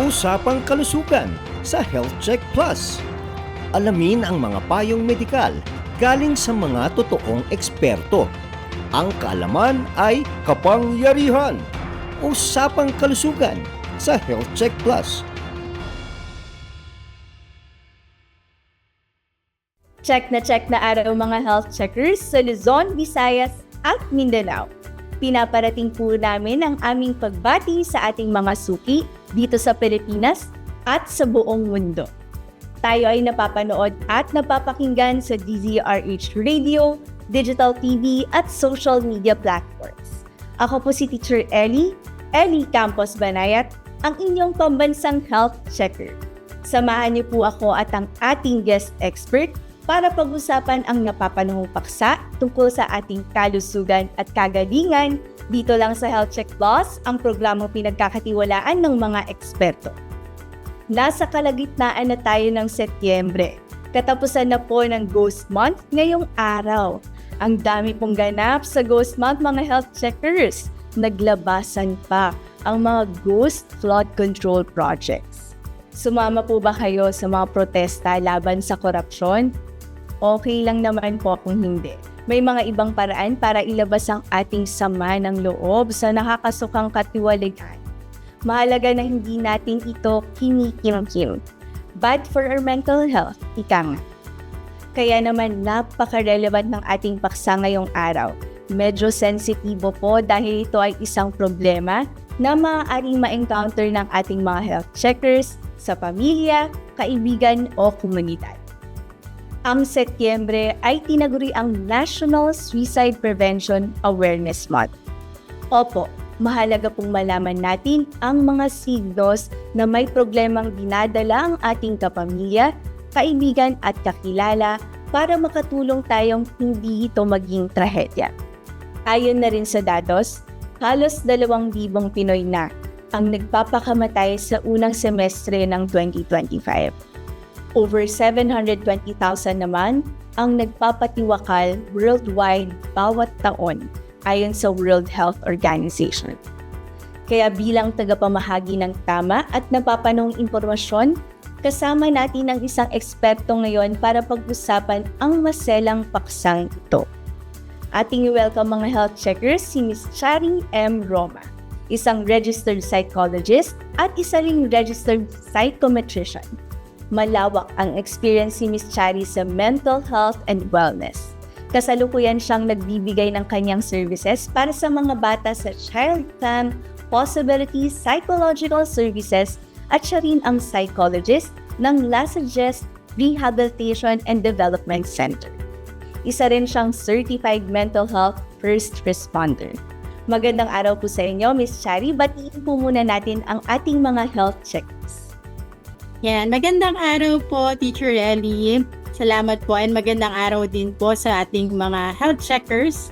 Usapang kalusugan sa Health Check Plus. Alamin ang mga payong medikal galing sa mga totoong eksperto. Ang kaalaman ay kapangyarihan. Usapang kalusugan sa Health Check Plus. Check na check na araw mga health checkers sa Luzon, Visayas at Mindanao. Pinaparating po namin ang aming pagbati sa ating mga suki dito sa Pilipinas at sa buong mundo. Tayo ay napapanood at napapakinggan sa DZRH Radio, digital TV at social media platforms. Ako po si Teacher Ellie, Ellie Campos Banayat, ang inyong pambansang health checker. Samahan niyo po ako at ang ating guest expert para pag-usapan ang napapanahong paksa tungkol sa ating kalusugan at kagalingan dito lang sa Health Check Plus, ang programang pinagkakatiwalaan ng mga eksperto. Nasa kalagitnaan na tayo ng Setyembre. Katapusan na po ng Ghost Month ngayong araw. Ang dami pong ganap sa Ghost Month mga health checkers. Naglabasan pa ang mga ghost flood control projects. Sumama po ba kayo sa mga protesta laban sa korupsyon? Okay lang naman po kung hindi. May mga ibang paraan para ilabas ang ating sama ng loob sa nakakasukang katiwaligan. Mahalaga na hindi natin ito kinikim-kim. Bad for our mental health, ika nga. Kaya naman napaka-relevant ng ating paksa ngayong araw. Medyo sensitibo po dahil ito ay isang problema na maaaring ma-encounter ng ating mga health checkers sa pamilya, kaibigan o komunidad ang Setyembre ay tinaguri ang National Suicide Prevention Awareness Month. Opo, mahalaga pong malaman natin ang mga signos na may problemang dinadala ang ating kapamilya, kaibigan at kakilala para makatulong tayong hindi ito maging trahedya. Ayon na rin sa datos, halos dalawang libong Pinoy na ang nagpapakamatay sa unang semestre ng 2025 over 720,000 naman ang nagpapatiwakal worldwide bawat taon ayon sa World Health Organization. Kaya bilang tagapamahagi ng tama at napapanong impormasyon, kasama natin ang isang eksperto ngayon para pag-usapan ang maselang paksang ito. Ating welcome mga health checkers si Ms. Chari M. Roma, isang registered psychologist at isa ring registered psychometrician malawak ang experience ni Miss Chari sa mental health and wellness. Kasalukuyan siyang nagbibigay ng kanyang services para sa mga bata sa Child Fam, Possibilities Psychological Services at siya rin ang psychologist ng Lasagest Rehabilitation and Development Center. Isa rin siyang Certified Mental Health First Responder. Magandang araw po sa inyo, Miss Chari. Batiin po muna natin ang ating mga health checks. Yan, magandang araw po, Teacher Ellie. Salamat po and magandang araw din po sa ating mga health checkers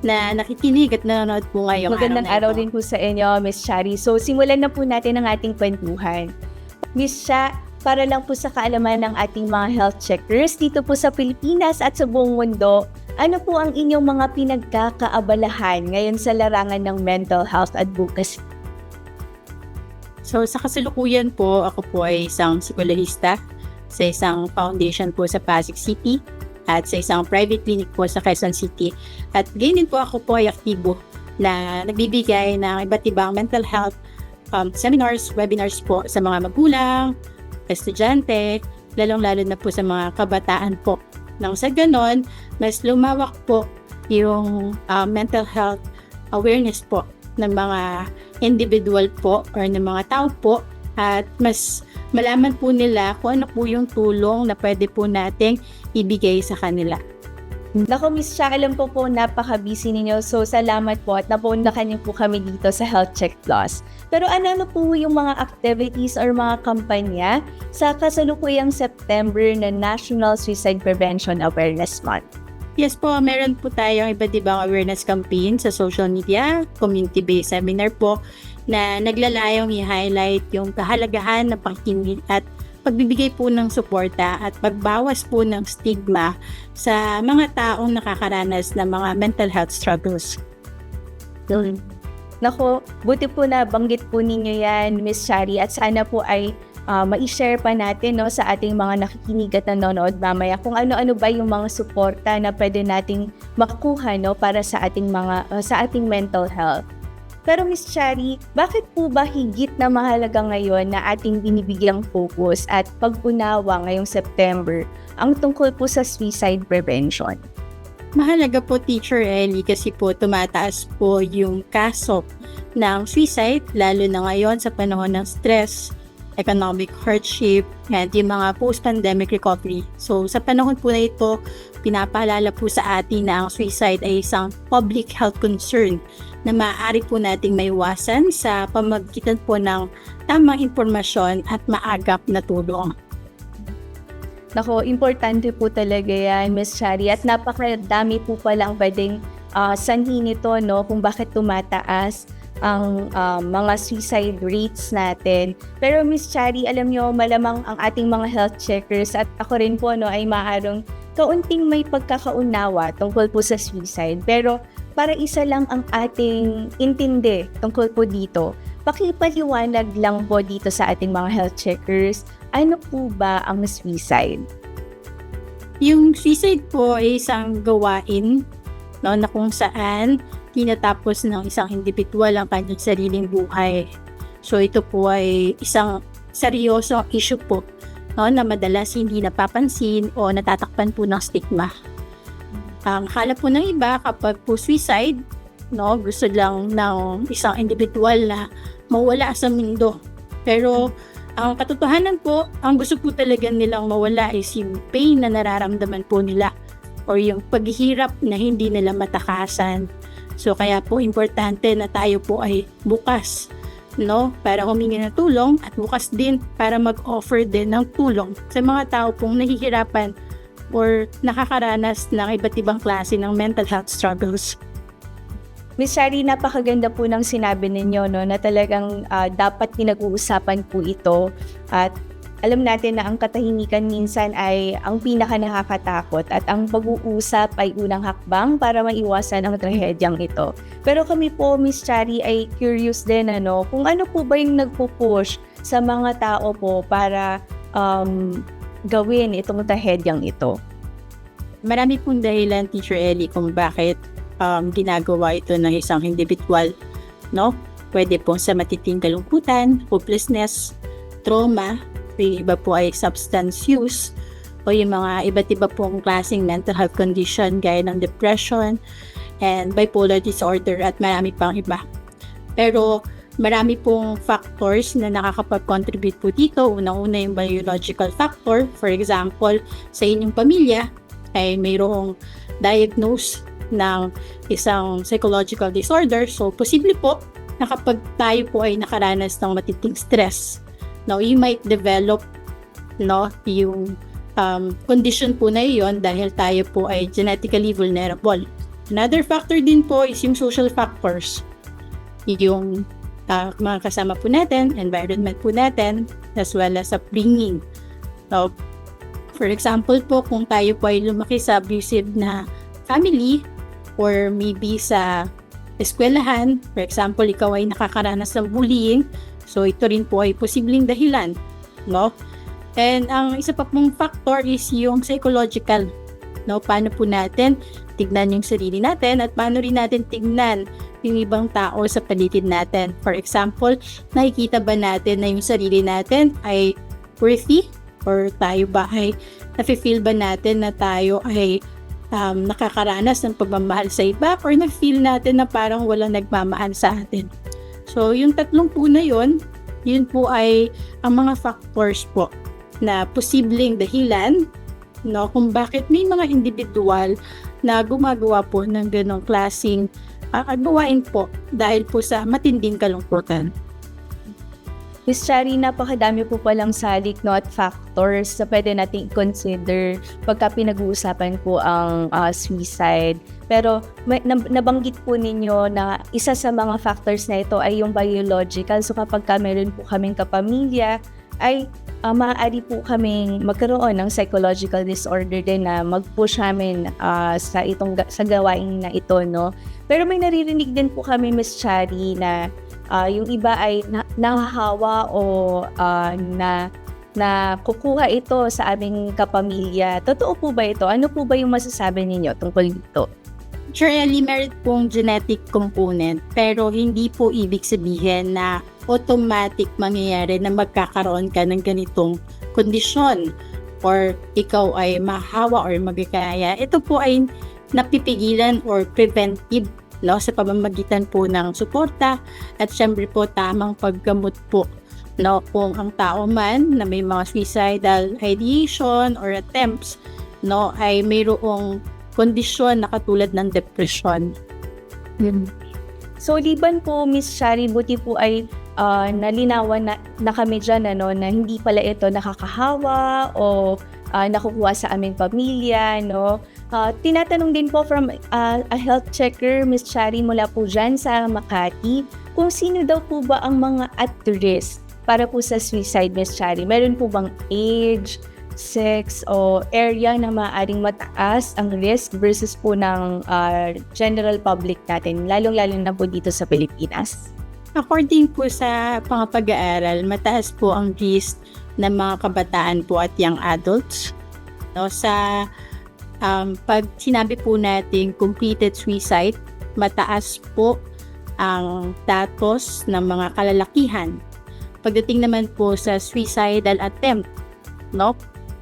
na nakikinig at nanonood po ngayong Magandang araw, araw, din po sa inyo, Miss Shari. So, simulan na po natin ang ating kwentuhan. Miss Sha, para lang po sa kaalaman ng ating mga health checkers dito po sa Pilipinas at sa buong mundo, ano po ang inyong mga pinagkakaabalahan ngayon sa larangan ng mental health advocacy? So sa kasalukuyan po, ako po ay isang psikologista sa isang foundation po sa Pasig City at sa isang private clinic po sa Quezon City. At ganyan din po ako po ay aktibo na nagbibigay ng iba't ibang mental health um, seminars, webinars po sa mga magulang, estudyante, lalong-lalo na po sa mga kabataan po. Nang sa ganon, mas lumawak po yung uh, mental health awareness po ng mga individual po or ng mga tao po at mas malaman po nila kung ano po yung tulong na pwede po nating ibigay sa kanila. Nako, Miss Shah, alam ko po napaka-busy ninyo. So, salamat po at napundakan niyo po kami dito sa Health Check Plus. Pero ano na po yung mga activities or mga kampanya sa kasalukuyang September na National Suicide Prevention Awareness Month? Yes po, meron po tayong iba't ibang awareness campaign sa social media, community-based seminar po na naglalayong i-highlight yung kahalagahan ng pagkinig at pagbibigay po ng suporta at pagbawas po ng stigma sa mga taong nakakaranas ng mga mental health struggles. Nako, buti po na banggit po ninyo yan, Miss Shari, at sana po ay uh, ma-share pa natin no, sa ating mga nakikinig at nanonood mamaya kung ano-ano ba yung mga suporta na pwede nating makuha no, para sa ating mga uh, sa ating mental health. Pero Miss Shari, bakit po ba higit na mahalaga ngayon na ating binibigyang focus at pag-unawa ngayong September ang tungkol po sa suicide prevention? Mahalaga po Teacher Ellie kasi po tumataas po yung kaso ng suicide lalo na ngayon sa panahon ng stress, economic hardship, and yung mga post-pandemic recovery. So sa panahon po na ito, pinapaalala po sa atin na ang suicide ay isang public health concern na maaari po nating maiwasan sa pamagitan po ng tamang impormasyon at maagap na tulong. Nako, importante po talaga yan, Miss Shari. At napakadami po palang pwedeng uh, sanhi nito, no, kung bakit tumataas ang uh, mga suicide rates natin. Pero Miss Shari, alam nyo, malamang ang ating mga health checkers at ako rin po no, ay maarong kaunting may pagkakaunawa tungkol po sa suicide. Pero para isa lang ang ating intindi tungkol po dito. Pakipaliwanag lang po dito sa ating mga health checkers, ano po ba ang suicide? Yung suicide po ay isang gawain no, na kung saan tinatapos ng isang individual ang kanyang sariling buhay. So ito po ay isang seryosong issue po no, na madalas hindi napapansin o natatakpan po ng stigma. Ang akala po ng iba kapag po suicide, no, gusto lang ng isang individual na mawala sa mundo. Pero ang katotohanan po, ang gusto po talaga nilang mawala is yung pain na nararamdaman po nila or yung paghihirap na hindi nila matakasan. So kaya po importante na tayo po ay bukas no para humingi ng tulong at bukas din para mag-offer din ng tulong sa mga tao pong nahihirapan or nakakaranas ng iba't ibang klase ng mental health struggles. Miss Shari, napakaganda po ng sinabi ninyo no, na talagang uh, dapat pinag-uusapan po ito at alam natin na ang katahimikan minsan ay ang pinaka nakakatakot at ang pag-uusap ay unang hakbang para maiwasan ang trahedyang ito. Pero kami po, Miss Chari, ay curious din ano, kung ano po ba yung nagpo-push sa mga tao po para um, gawin itong trahedyang ito? Marami pong dahilan, Teacher Ellie, kung bakit um, ginagawa ito ng isang individual. No? Pwede po sa matitinding kalungkutan, hopelessness, trauma, yung iba po ay substance use, o yung mga iba't iba pong klaseng mental health condition gaya ng depression and bipolar disorder at marami pang iba. Pero Marami pong factors na nakakapag-contribute po dito. Unang-una yung biological factor. For example, sa inyong pamilya ay mayroong diagnose ng isang psychological disorder. So, posible po na kapag tayo po ay nakaranas ng matinding stress, now you might develop no, yung um, condition po na iyon dahil tayo po ay genetically vulnerable. Another factor din po is yung social factors. Yung uh, mga kasama po natin, environment po natin, as well as upbringing. So, for example po, kung tayo po ay lumaki sa abusive na family, or maybe sa eskwelahan, for example, ikaw ay nakakaranas ng bullying, so ito rin po ay posibleng dahilan, no? And ang isa pa pong factor is yung psychological, no? Paano po natin tignan yung sarili natin at paano rin natin tignan yung ibang tao sa paligid natin. For example, nakikita ba natin na yung sarili natin ay worthy? Or tayo ba ay nafe-feel ba natin na tayo ay um, nakakaranas ng pagmamahal sa iba or na-feel natin na parang walang nagmamahal sa atin. So, yung tatlong po na yun, yun po ay ang mga factors po na posibleng dahilan no, kung bakit may mga individual na gumagawa po ng ganong klaseng uh, gawain po dahil po sa matinding kalungkutan. Miss Shari, napakadami po palang salik no, at factors na pwede nating consider pagka pinag-uusapan po ang uh, suicide. Pero may, nabanggit po ninyo na isa sa mga factors na ito ay yung biological. So kapag ka meron po kaming kapamilya ay uh, maaari po kaming magkaroon ng psychological disorder din na mag-push namin ah, sa itong sa gawain na ito no. Pero may naririnig din po kami Miss Chari na ah, yung iba ay na- nahahawa o ah, na na kukuha ito sa aming kapamilya. Totoo po ba ito? Ano po ba yung masasabi ninyo tungkol dito? Surely, meron pong genetic component, pero hindi po ibig sabihin na automatic mangyayari na magkakaroon ka ng ganitong kondisyon or ikaw ay mahawa or magkakaya. Ito po ay napipigilan or preventive no, sa pamamagitan po ng suporta at syempre po tamang paggamot po no, kung ang tao man na may mga suicidal ideation or attempts no, ay mayroong kondisyon na katulad ng depression. So, liban po, Miss Shari, buti po ay ah, nalinawan na, na kami dyan ano, na hindi pala ito nakakahawa o ah, nakukuha sa aming pamilya. No? Ah, tinatanong din po from ah, a health checker, Miss Shari, mula po dyan sa Makati, kung sino daw po ba ang mga at risk para po sa suicide, Miss Shari. Meron po bang age, sex o area na maaaring mataas ang risk versus po ng ah, general public natin, lalong-lalo na po dito sa Pilipinas. According po sa mga pag-aaral, mataas po ang risk ng mga kabataan po at young adults. No, sa um, pag sinabi po natin completed suicide, mataas po ang datos ng mga kalalakihan. Pagdating naman po sa suicidal attempt, no?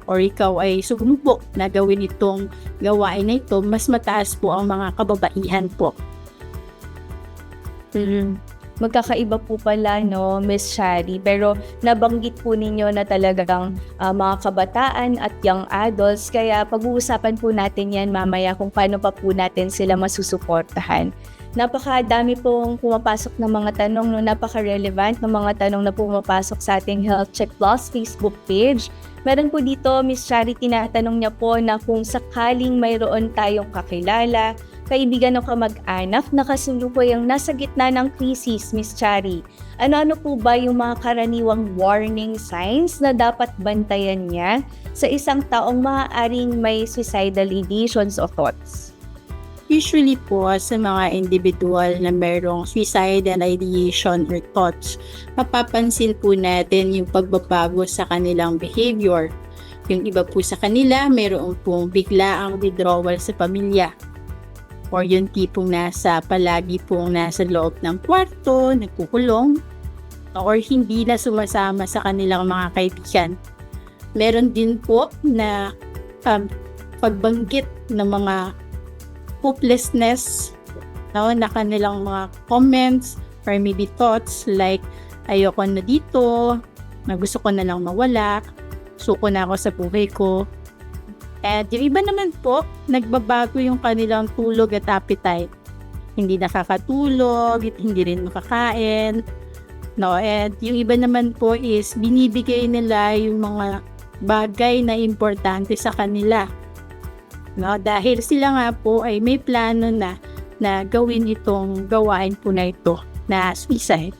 or ikaw ay sumubok na gawin itong gawain na ito, mas mataas po ang mga kababaihan po. Magkakaiba po pala, no, Miss Shari. Pero nabanggit po ninyo na talagang ah, mga kabataan at young adults. Kaya pag-uusapan po natin yan mamaya kung paano pa po natin sila masusuportahan. Napakadami pong pumapasok ng mga tanong, no, napaka-relevant ng mga tanong na pumapasok sa ating Health Check Plus Facebook page. Meron po dito, Miss Shari, tinatanong niya po na kung sakaling mayroon tayong kakilala, kaibigan o kamag-anak na kasulukuyang nasa gitna ng krisis, Miss Chari. Ano-ano po ba yung mga karaniwang warning signs na dapat bantayan niya sa isang taong maaaring may suicidal ideations o thoughts? Usually po sa mga individual na merong suicidal ideation or thoughts, mapapansin po natin yung pagbabago sa kanilang behavior. Yung iba po sa kanila, mayroon pong biglaang withdrawal sa pamilya. Or yung tipong nasa palagi pong nasa loob ng kwarto, nagkukulong, or hindi na sumasama sa kanilang mga kaibigan. Meron din po na um, pagbanggit ng mga hopelessness no, na kanilang mga comments or maybe thoughts like ayoko na dito, na gusto ko na lang mawala, suko na ako sa buhay ko. At yung iba naman po, nagbabago yung kanilang tulog at appetite. Hindi nakakatulog, hindi rin makakain. No, and yung iba naman po is binibigay nila yung mga bagay na importante sa kanila. No, dahil sila nga po ay may plano na na gawin itong gawain po na ito na suicide.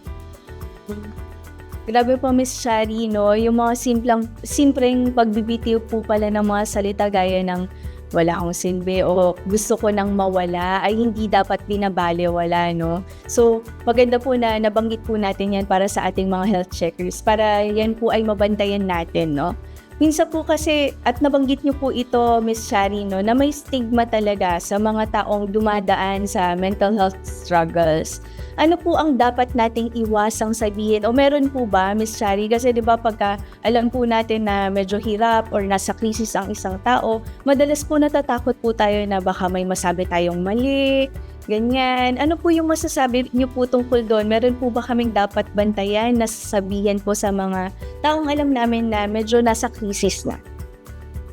Grabe po, Miss Shari, no? Yung mga simplang, simpleng pagbibitiw po pala ng mga salita gaya ng wala akong silbi o gusto ko nang mawala ay hindi dapat binabaliwala, no? So, maganda po na nabanggit po natin yan para sa ating mga health checkers para yan po ay mabantayan natin, no? Minsan po kasi, at nabanggit niyo po ito, Miss Shari, no, na may stigma talaga sa mga taong dumadaan sa mental health struggles. Ano po ang dapat nating iwasang sabihin? O meron po ba, Miss Shari? Kasi di ba pagka alam po natin na medyo hirap or nasa krisis ang isang tao, madalas po natatakot po tayo na baka may masabi tayong mali, ganyan. Ano po yung masasabi niyo po tungkol doon? Meron po ba kaming dapat bantayan na sasabihin po sa mga taong alam namin na medyo nasa krisis na?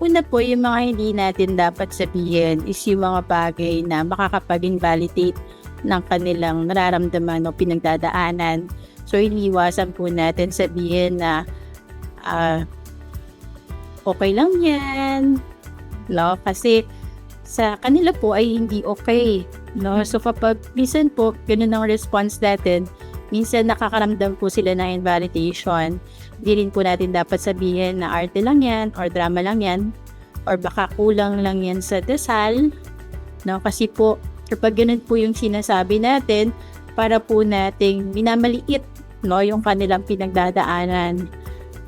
Una po, yung mga hindi natin dapat sabihin is yung mga bagay na makakapag-invalidate ng kanilang nararamdaman o pinagdadaanan. So, iniwasan po natin sabihin na ah, okay lang yan. No? Kasi sa kanila po ay hindi okay. No? So, kapag minsan po, ganun ang response natin, minsan nakakaramdam po sila ng invalidation. di rin po natin dapat sabihin na arte lang yan or drama lang yan or baka kulang lang yan sa dasal. No? Kasi po, kapag ganun po yung sinasabi natin, para po nating minamaliit no, yung kanilang pinagdadaanan.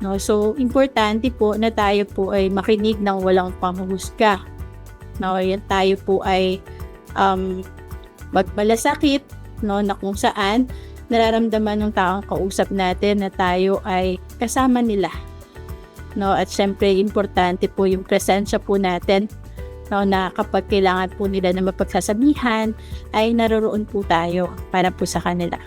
No, so, importante po na tayo po ay makinig ng walang panghuhusga. No, yan tayo po ay um, magmalasakit no, na kung saan nararamdaman ng taong kausap natin na tayo ay kasama nila. No, at syempre importante po yung presensya po natin no, na kapag kailangan po nila na mapagsasabihan ay naroroon po tayo para po sa kanila.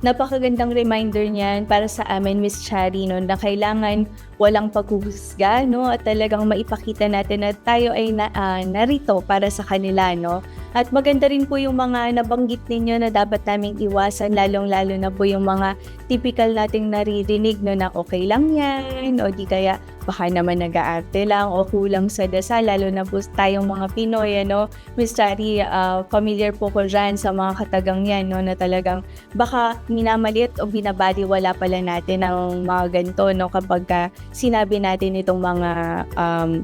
Napakagandang reminder niyan para sa amin, Miss Chari, no, na kailangan walang paghuhusga, no, at talagang maipakita natin na tayo ay na, ah, narito para sa kanila, no. At maganda rin po yung mga nabanggit ninyo na dapat naming iwasan, lalong-lalo na po yung mga typical nating naririnig, no, na okay lang yan, o di kaya baka naman nag-aarte lang o kulang sa dasal, lalo na po tayong mga Pinoy, ano. Miss Chari, ah, familiar po ko dyan sa mga katagang yan, no, na talagang baka minamalit o binabaliwala pala natin ang mga ganito no kapag ka sinabi natin itong mga um,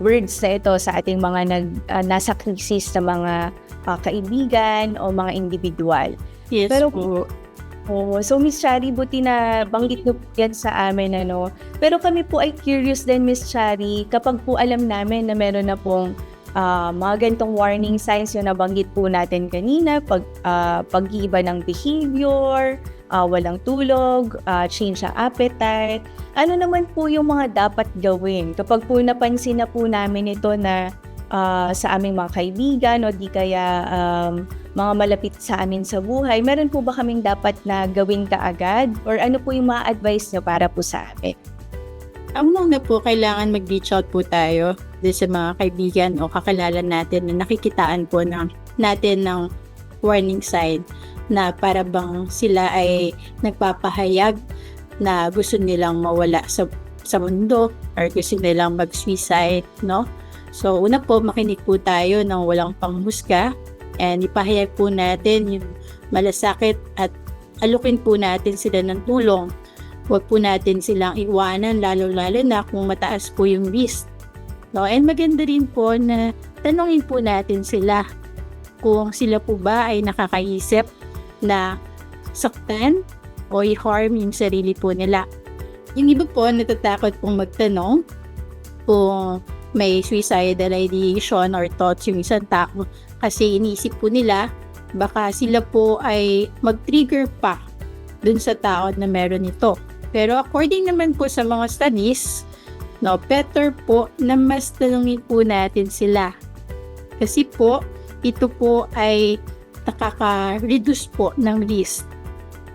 words na ito sa ating mga nag, ah, nasa krisis na mga ah, kaibigan o mga individual. Yes Pero- po. Oo. So, Miss Chari, buti na banggit niyo po yan sa amin, ano. Pero kami po ay curious din, Miss Chari, kapag po alam namin na meron na pong ah, mga ganitong warning signs yung nabanggit po natin kanina, pag, ah, pag-iiba ng behavior, ah, walang tulog, ah, change sa appetite. Ano naman po yung mga dapat gawin kapag po napansin na po namin ito na ah, sa aming mga kaibigan o di kaya um, mga malapit sa amin sa buhay, meron po ba kaming dapat na gawin kaagad? Or ano po yung mga advice nyo para po sa amin? Ang una po, kailangan mag-reach out po tayo sa mga kaibigan o kakilala natin na nakikitaan po ng, natin ng warning sign na para bang sila ay nagpapahayag na gusto nilang mawala sa, sa mundo or gusto nilang mag-suicide, no? So, una po, makinig po tayo ng walang panghusga and ipahayag po natin yung malasakit at alukin po natin sila ng tulong Huwag po natin silang iwanan lalo-lalo na kung mataas po yung risk. No? And maganda rin po na tanongin po natin sila kung sila po ba ay nakakaisip na saktan o i-harm yung sarili po nila. Yung iba po natatakot pong magtanong kung may suicidal ideation or thoughts yung isang tao kasi inisip po nila baka sila po ay mag-trigger pa dun sa tao na meron ito. Pero according naman po sa mga studies, no, better po na mas tanungin po natin sila. Kasi po, ito po ay nakaka-reduce po ng risk.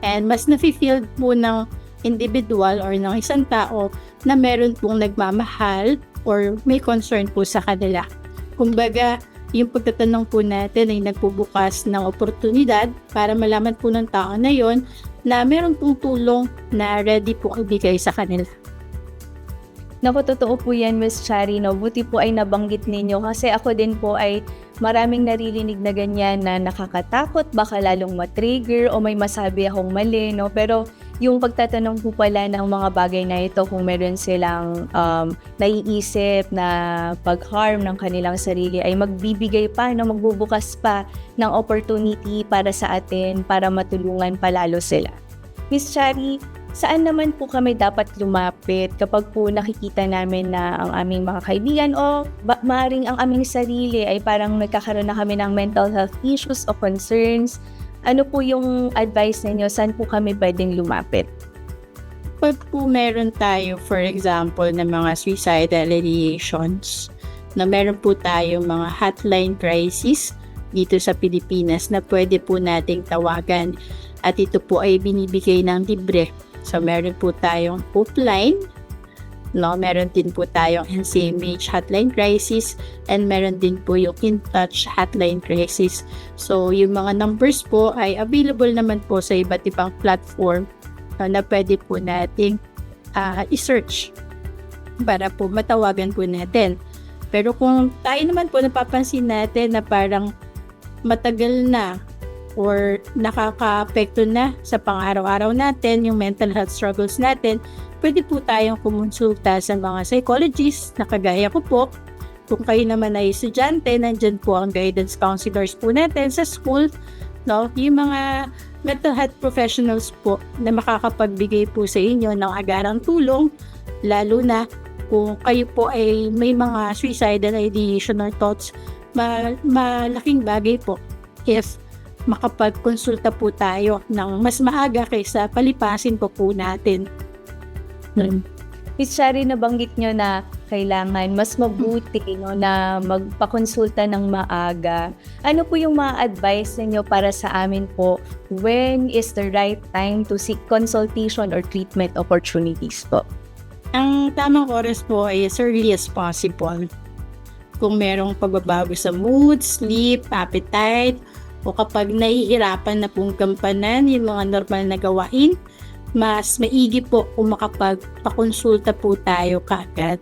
And mas nafe-feel po ng individual or ng isang tao na meron pong nagmamahal or may concern po sa kanila. Kumbaga, yung pagtatanong po natin ay nagbubukas ng oportunidad para malaman po ng tao na yon na meron pong tulong na ready po ibigay sa kanila. Naku, totoo po yan, Miss Chari, no? Buti po ay nabanggit ninyo kasi ako din po ay maraming naririnig na ganyan na nakakatakot, baka lalong matrigger o may masabi akong mali, no? Pero yung pagtatanong po pala ng mga bagay na ito kung meron silang um, naiisip na pag-harm ng kanilang sarili ay magbibigay pa, no? magbubukas pa ng opportunity para sa atin para matulungan palalo sila. Miss Chari, saan naman po kami dapat lumapit kapag po nakikita namin na ang aming mga kaibigan o ba- maring ang aming sarili ay parang nagkakaroon na kami ng mental health issues o concerns? Ano po yung advice ninyo? Saan po kami pwedeng lumapit? Pag po meron tayo, for example, na mga suicidal ideations, na meron po tayo mga hotline crisis dito sa Pilipinas na pwede po nating tawagan at ito po ay binibigay ng libre. So meron po tayong Hopeline, no? meron din po tayong NCMH hotline crisis and meron din po yung In Touch hotline crisis. So yung mga numbers po ay available naman po sa iba't ibang platform no, na pwede po nating ah, i-search para po matawagan po natin. Pero kung tayo naman po napapansin natin na parang matagal na or nakaka-apekto na sa pang-araw-araw natin, yung mental health struggles natin, pwede po tayong kumonsulta sa mga psychologists na kagaya ko po. Kung kayo naman ay estudyante, nandyan po ang guidance counselors po natin sa school. No? Yung mga mental health professionals po na makakapagbigay po sa inyo ng agarang tulong, lalo na kung kayo po ay may mga suicidal ideation or thoughts, ma- malaking bagay po if makapagkonsulta po tayo ng mas maaga kaysa palipasin po po natin. Miss Shari, nabanggit nyo na kailangan mas mabuti no, na magpakonsulta ng maaga. Ano po yung mga advice ninyo para sa amin po when is the right time to seek consultation or treatment opportunities po? Ang tamang oras po ay as early as possible. Kung merong pagbabago sa mood, sleep, appetite, o kapag nahihirapan na pong gampanan yung mga normal na gawain, mas maigi po kung makapagpakonsulta po tayo kagad.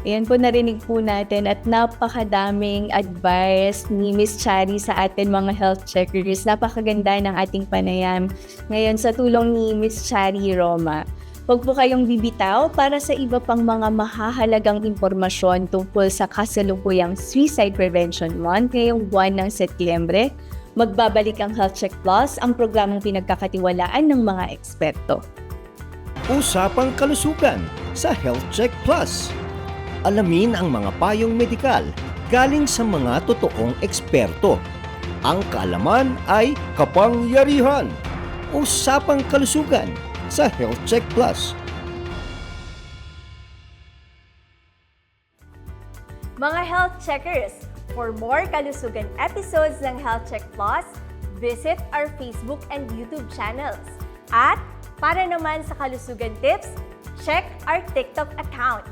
Ayan po narinig po natin at napakadaming advice ni Miss Chari sa atin mga health checkers. Napakaganda ng ating panayam. Ngayon sa tulong ni Miss Chari Roma. Huwag po kayong bibitaw para sa iba pang mga mahahalagang impormasyon tungkol sa kasalukuyang Suicide Prevention Month ngayong buwan ng Setyembre. Magbabalik ang Health Check Plus, ang programang pinagkakatiwalaan ng mga eksperto. Usapang kalusugan sa Health Check Plus. Alamin ang mga payong medikal galing sa mga totoong eksperto. Ang kaalaman ay kapangyarihan. Usapang kalusugan sa Health Check Plus. Mga health checkers, for more kalusugan episodes ng Health Check Plus, visit our Facebook and YouTube channels. At para naman sa kalusugan tips, check our TikTok account